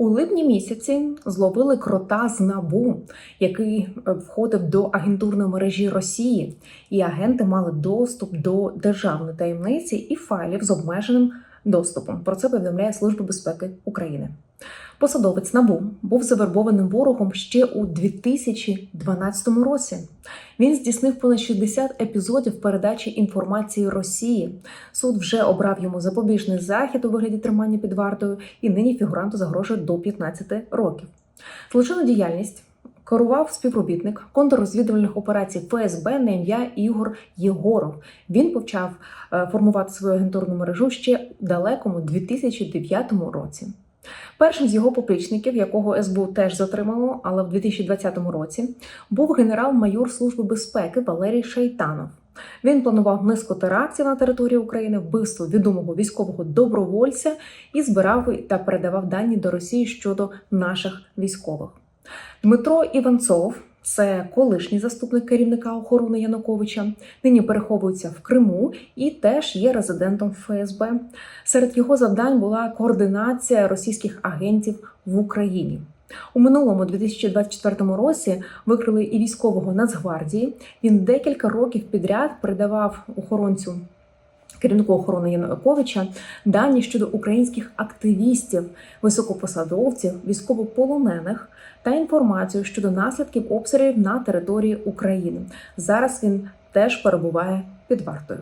У липні місяці зловили крота з набу, який е, входив до агентурної мережі Росії, і агенти мали доступ до державної таємниці і файлів з обмеженим доступом. Про це повідомляє Служба безпеки України. Посадовець набу був завербованим ворогом ще у 2012 році. Він здійснив понад 60 епізодів передачі інформації Росії. Суд вже обрав йому запобіжний захід у вигляді тримання під вартою, і нині фігуранту загрожує до 15 років. Злочинну діяльність керував співробітник контррозвідувальних операцій ФСБ на ім'я Ігор Єгоров. Він почав е, формувати свою агентурну мережу ще в далекому 2009 році. Першим з його поплічників, якого СБУ теж затримало, але в 2020 році, був генерал-майор Служби безпеки Валерій Шайтанов. Він планував низку терактів на території України, вбивство відомого військового добровольця і збирав та передавав дані до Росії щодо наших військових. Дмитро Іванцов. Це колишній заступник керівника охорони Януковича. Нині переховується в Криму і теж є резидентом ФСБ. Серед його завдань була координація російських агентів в Україні. У минулому 2024 році викрили і військового Нацгвардії. Він декілька років підряд передавав охоронцю. Керівнику охорони Януковича дані щодо українських активістів, високопосадовців, військовополонених та інформацію щодо наслідків обстрілів на території України. Зараз він теж перебуває під вартою.